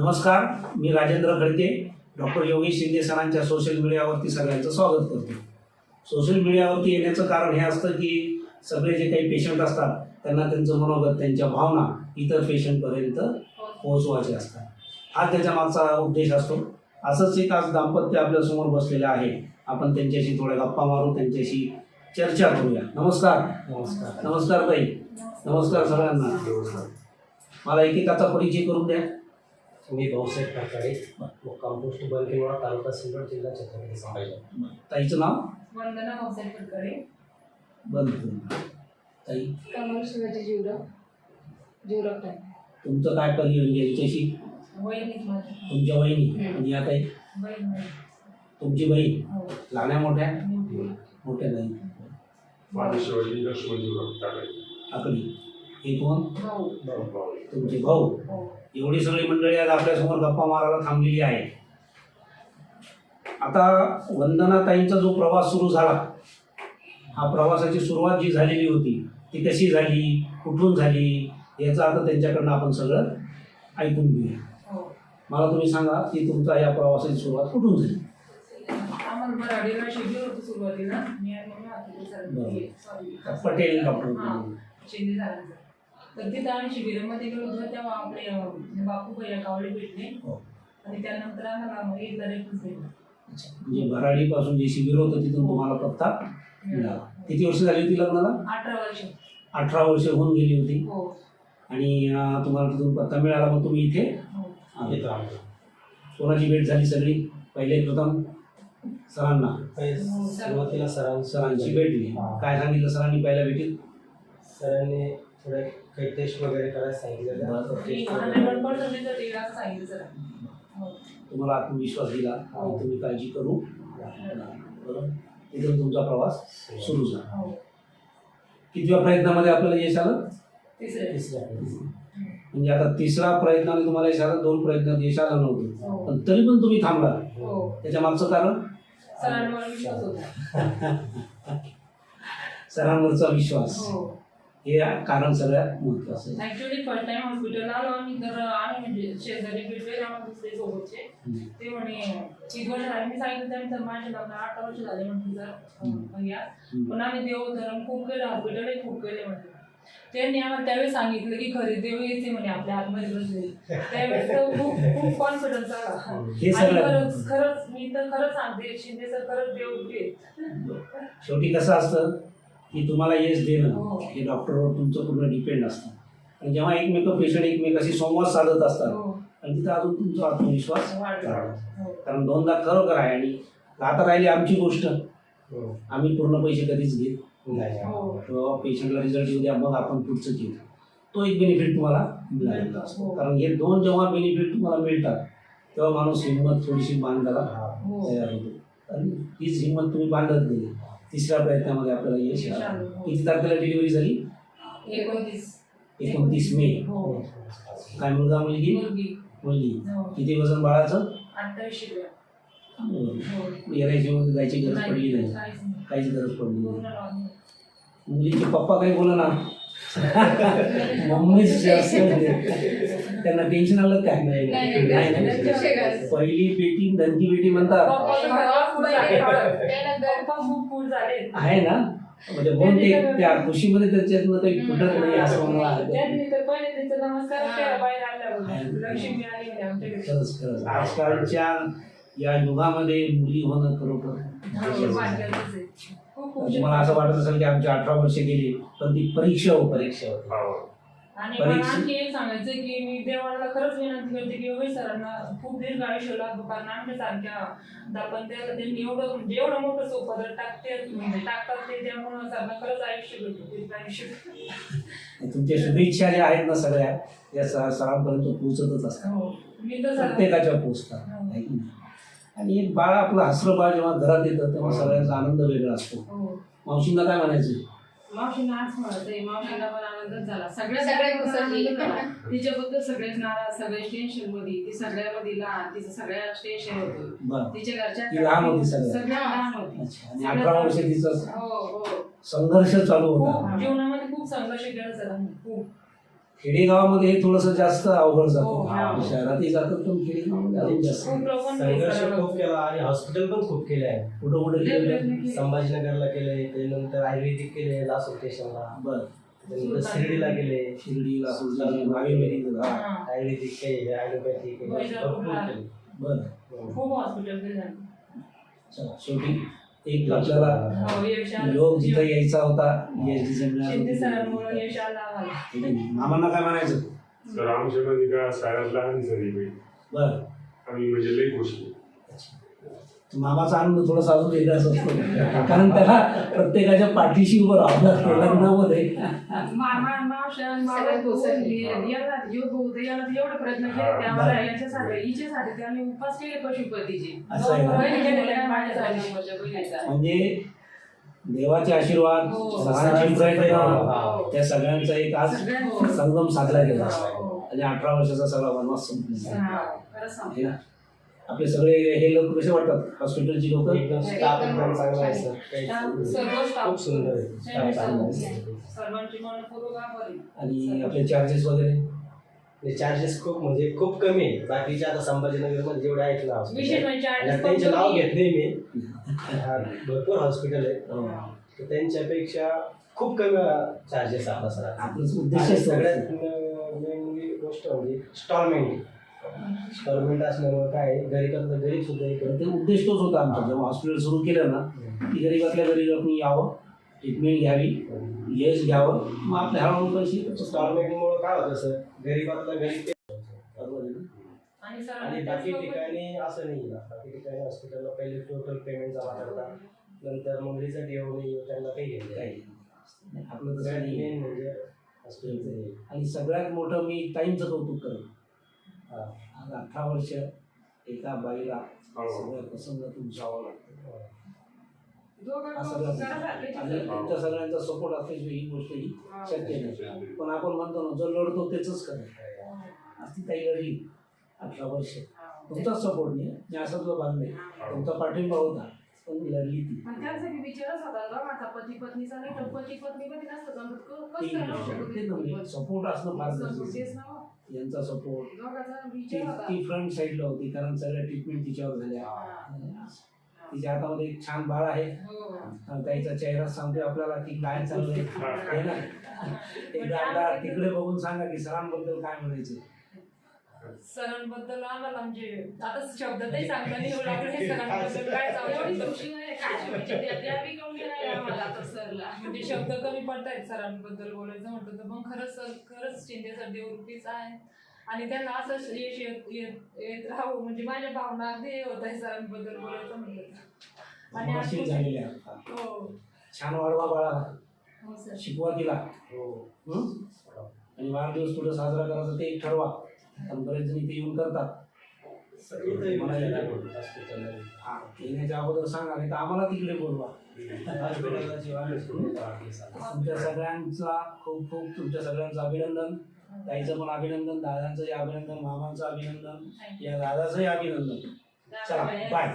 नमस्कार मी राजेंद्र खडके डॉक्टर योगेश शिंदे सरांच्या सोशल मीडियावरती सगळ्यांचं स्वागत करतो. सोशल मीडियावरती येण्याचं कारण हे असतं की सगळे जे काही पेशंट असतात त्यांना त्यांचं मनोगत त्यांच्या भावना इतर पेशंटपर्यंत पोहोचवायचे असतात. हा त्याच्या मागचा उद्देश असतो. असंच एक आज दाम्पत्य आपल्यासमोर बसलेलं आहे. आपण त्यांच्याशी थोड्या गप्पा मारू त्यांच्याशी चर्चा करूया. नमस्कार. नमस्कार. नमस्कार ताई. नमस्कार सगळ्यांना. मला एकेकाचा परिचय करून द्या. मी भाऊसाहेब ठाकरे मुक्काम पोस्ट बंकीमुळा तालुका सिल्लोड जिल्हा छत्रपती संभाजी ताईचं नाव? वंदना भाऊसाहेब फटकरे बंद. ताई? कमल शिवाजी जीवरक जीवरक टाईम तुमचं काय करिअर याच्याशी वहिनीच माझी. तुमच्या वहिनी? हम्म. आणि या ताई? बहीण माझी. तुमची बहीण? हो. लहान्या मोठ्या? मोठी. मोठ्या नाही मानेश्वरी लक्ष्मणजीव टाकायचे आकडी हे कोण? भाऊ. तुमचे भाऊ? हो. एवढी सगळी मंडळी आज आपल्यासमोर गप्पा मारायला थांबलेली आहे आता वंदनाताईंचा जो प्रवास सुरू झाला हा प्रवासाची सुरुवात जी झालेली होती ती कशी झाली कुठून झाली याचं आता त्यांच्याकडनं आपण सगळं ऐकून घेऊया. हो. मला तुम्ही सांगा की तुमचा या प्रवासाची सुरुवात कुठून झाली? पटेल डॉक्टर तिथं आम्ही शिबिरामध्ये गेलो होतो तेव्हा आपले अं, बापू भैया कावळे भेटले. हो. आणि त्यानंतर आम्हाला मग एकदा रेफरन्स. म्हणजे भराडीपासून जे शिबिर होतं तिथून तुम्हाला पत्ता मिळाला. किती वर्ष झाली होती लग्नाला? अठरा वर्ष. अठरा वर्ष होऊन गेली होती. हो. आणि तुम्हाला तिथून पत्ता मिळाला मग तुम्ही इथे हो. कोणाची भेट झाली सगळी? पहिले प्रथम सरांना. पहिले सुरुवातीला सरांची सरांची भेटली. काय सांगितलं सरांनी पहिल्या भेटीत? सरांनी थोडे काही टेस्ट वगैरे करायला सांगितलं. टेस्ट वगैरे. हो. तुम्हाला आत्मविश्वास दिला हो. की तुम्ही काळजी करू. नका. बरोबर तिथून तुमचा प्रवास सुरू झाला. हो. कितव्या प्रयत्नामध्ये आपल्याला यश आलं? तिसऱ्या. म्हणजे आता तिसरा प्रयत्नाने तुम्हाला यश आलं दोन प्रयत्नात यश आलं नव्हतं. हो. पण तरी पण तुम्ही थांबला. हो. त्याच्या मागचं कारण? सरांवर विश्वास होता. सरांवरचा विश्वास. हो कारण सगळ्यात महत्वाचं. ऍक्च्युली फर्स्ट टाइम हॉस्पिटलला आलो आम्ही तर आम्ही म्हणजे शेजारी भेटले दुसरे सोबतचे. ते म्हणे किती वर्ष झाले. मी सांगितलं त्यांचं माझ्या लग्न आठ वर्ष झाले. म्हटलं सर हम्म. पण आम्ही देवधर्म खूप केलं हॉस्पिटलही खूप केले म्हटलं. त्यांनी आम्हाला त्यावेळेस सांगितलं की खरे देव येते म्हणे आपल्या आतमध्ये बसले. त्यावेळेस तर खूप खूप कॉन्फिडन्स आला. हे. आणि खरंच खरंच मी तर खरंच सांगते शिंदे सर खरंच देव शेवटी कसं असतं की तुम्हाला यश देणं हो. हे डॉक्टरवर तुमचं पूर्ण डिपेंड असतं. आणि जेव्हा एकमेक पेशंट एकमेकाशी संवाद साधत असतात हो. आणि तिथं अजून तुमचा आत्मविश्वास. हो. कारण दोनदा खरोखर आहे आणि आता राहिली आमची गोष्ट. हो. आम्ही पूर्ण पैसे कधीच घेत नाही. किंवा पेशंटला रिझल्ट येऊ द्या मग आपण पुढचं घेऊ. तो एक बेनिफिट तुम्हाला मिळालेला असतो. कारण हे दोन जेव्हा बेनिफिट तुम्हाला मिळतात तेव्हा माणूस हिंमत थोडीशी बांधायला तयार होतो. आणि हीच हिंमत तुम्ही बांधत गेली. तिसऱ्या प्रयत्नामध्ये आपल्याला यश आलं. हो. किती तारखेला डिलिव्हरी झाली? एकोणतीस. एकोणतीस मे. हो. काय मुलगा मुलगी? मुलगी. हो. किती वजन बाळाचं? मध्ये जायची गरज पडली नाही. काहीच गरज पडली नाही. मुलीचे पप्पा काही बोला ना? मम्मीच जास्त त्यांना टेन्शन आलं काय नाही. पहिली बेटी धनकी बेटी म्हणतात. आहे ना? म्हणजे होऊन ते त्या खुशीमध्ये त्याच्यातनं काही फुटत नाही असं मला. खरंच खरंच. आजकालच्या या युगामध्ये मुली होणं खरोखर तुम्हाला असं वाटत असेल की आमची अठरा वर्षे गेली पण ती परीक्षा हो परीक्षा परीक्षा होती हो. आणि मला परीक्षा- आणखी एक सांगायचं की मी देवाला खरंच विनंती करते की योगेश सरांना खूप दीर्घ आयुष्य लाभो कारण आमच्या सारख्या दापत्याला त्यांनी एवढं म्हणजे एवढं मोठं सोपं जर टाकते म्हणजे टाकतात ते त्यामुळे सरांना खरंच आयुष्य भेटतो दीर्घ आयुष्य तुमच्या शुभेच्छा ज्या आहेत ना सगळ्या या स- सरांपर्यंत पोहोचतच असतात हो मी तर सर प्रत्येकाच्या पोहोचतात हो. की नाही? आणि एक बाळ आपलं हसरं बाळ जेव्हा घरात येतं तेव्हा सगळ्यांचा आनंद वेगळा असतो. हो. मावशींना काय म्हणायचं? मावशींना आज म्हणतंय पण आनंदच झाला. झाला. तिच्याबद्दल सगळेच नाराज सगळे टेन्शनमध्ये ती सगळ्यामध्ये लहान तिचं सगळ्या टेन्शन होतं. बरं. तिच्या घरच्या ती लहान होती सगळ्यात. सगळ्या लहान होती. अच्छा आणि अठरा वर्ष तिचा हो हो. संघर्ष चालू होता. खूप जीवनामध्ये खूप संघर्ष केला सरांनी. खूप. खेडेगावामध्ये हे थोडंसं जास्त अवघड हो, जातं हा. शहरातही जातात पण खेडेगावामध्ये अजून जास्त. खूप लोकांना हे संघर्ष करावं खूप केला आणि हॉस्पिटल पण खूप केले आहे. कुठं कुठं गेलं संभाजीनगरला केले त्यानंतर आयुर्वेदिक केले लासूर स्टेशनला. बर. त्यानंतर शिर्डीला केले. शिर्डीला आयुर्वेदिक हा. हा. आयुर्वेदिक केले ॲलोपॅथी केले भरपूर केले. बर. खूप हॉस्पिटल शेवटी. एक आपल्याला. योग जिथं यायचा होता आम्हाला मामांना काय म्हणायचं? मध्ये का लहान झाली आम्ही म्हणजे लई खुश आहे. मामाचा आनंद थोडासा अजून वेगळाच असतो. कारण त्याला प्रत्येकाच्या पाठीशी उभं राहावं लागतं लग्नामध्ये. एवढे प्रयत्न केले याच्यासाठी हिच्यासाठी त्याने उपास केले पशुपतीचे म्हणजे देवाचे आशीर्वाद हो. सरांचे प्रयत्न हो. त्या सगळ्यांचा एक आज सगळ्यांचं- संगम साधला गेला हो. आणि अठरा वर्षाचा सगळा वनवास संपला हा. हे आपले सगळे हे लोक कसे वाटतात? हॉस्पिटलची लोक? एकदम स्टाफ एकदम चांगला आहे सर सर्व स्टाफ खूप सुंदर आहे. आणि आपले चार्जेस वगैरे? चार्जेस खूप म्हणजे खूप कमी आहे. बाकीचे आता संभाजीनगरमध्ये जेवढे आहेत ना म्हणजे त्यांचे नाव. घेत नाही मी. हा, भरपूर हॉस्पिटल आहे. हो. तर त्यांच्यापेक्षा खूप कमी चार्जेस आपला सर आपलाच आणि उद्देश सगळ्यात मेन गोष्ट म्हणजे स्टॉलमेंट स्टॉलमेंट असल्यामुळे काय गरीबातलं गरीब सुद्धा इकडे. ते उद्देश तोच होता आमचा. जेव्हा हॉस्पिटल सुरू केलं ना की गरीबातल्या गरीबांनी यावं ट्रीटमेंट घ्यावी यश घ्यावं. मग आपल्या हळूहळू पैसे स्टॉलमेंटमुळे काय होतं सर गरीबातला गरीब? आणि बाकी ठिकाणी असं नाही ना बाकी ठिकाणी हॉस्पिटलला पहिले टोटल पेमेंट जमा करतात नंतर मग रिझल्ट येऊन येऊ त्यांना काही घेत काही नाही. नाही. आपलं तसं नाही. मेन म्हणजे हॉस्पिटलचं हे. आणि सगळ्यात मोठं मी टाईमचं कौतुक करेन हा. आज अठरा वर्ष एका बाईला हो. सगळं प्रसंग तुमच्यावर लागतो. हा. सगळ्यांचा सपोर्ट असल्याशिवाय ही गोष्ट ही शक्य नाही. पण आपण म्हणतो ना जो लढतो तेच करेल आज ती ताई लढली अठरा वर्ष. तुमचा सपोर्ट नाही. मी असं तुला भाग नाही तुमचा पाठिंबा होता. पण लढली ती. विचारच होता ना माझा पती पत्नीचा नाही तर पती पत्नी सपोर्ट असणं फार गरजेचं हो. यांचा सपोर्ट ती ती फ्रंट साईडला होती कारण सगळ्या ट्रीटमेंट तिच्यावर झाल्या. तिच्या हातामध्ये एक छान बाळ आहे. हो. ताईचा चेहरा सांगतोय आपल्याला की काय चाललंय. हे. ना? एकदा तिकडे बघून सांगा की सरांबद्दल काय म्हणायचं सरांबद्दल आम्हाला म्हणजे आता शब्दातही सांगता नाही येऊ लागले. सरांबद्दल काय सांगू म्हणजे नाही सरला. म्हणजे शब्द कमी पडतायत सरांबद्दल बोलायचं म्हटलं तर मग खरंच सर खरंच शिंदे सर देवरूपीच आहे आणि त्यांना असं यश येत राहावं. म्हणजे माझ्या भावना अगदी हे होत आहे सरांबद्दल बोलायचं म्हटलं तर. आणि. हो. छान वाढवा बाळाला हो सर. शिकवा तिला. हो. हं? आणि वाढदिवस कुठं साजरा करायचा ते एक ठरवा. कारण बरेच जण इथे येऊन करतात. हा, येण्याच्या अगोदर सांगा नाही तर आम्हाला तिकडे बोलवा. तुमच्या सगळ्यांचा खूप खूप तुमच्या सगळ्यांचं अभिनंदन. ताईचं पण अभिनंदन दादांचंही अभिनंदन मामांचं अभिनंदन या दादाचंही अभिनंदन. चला, बाय.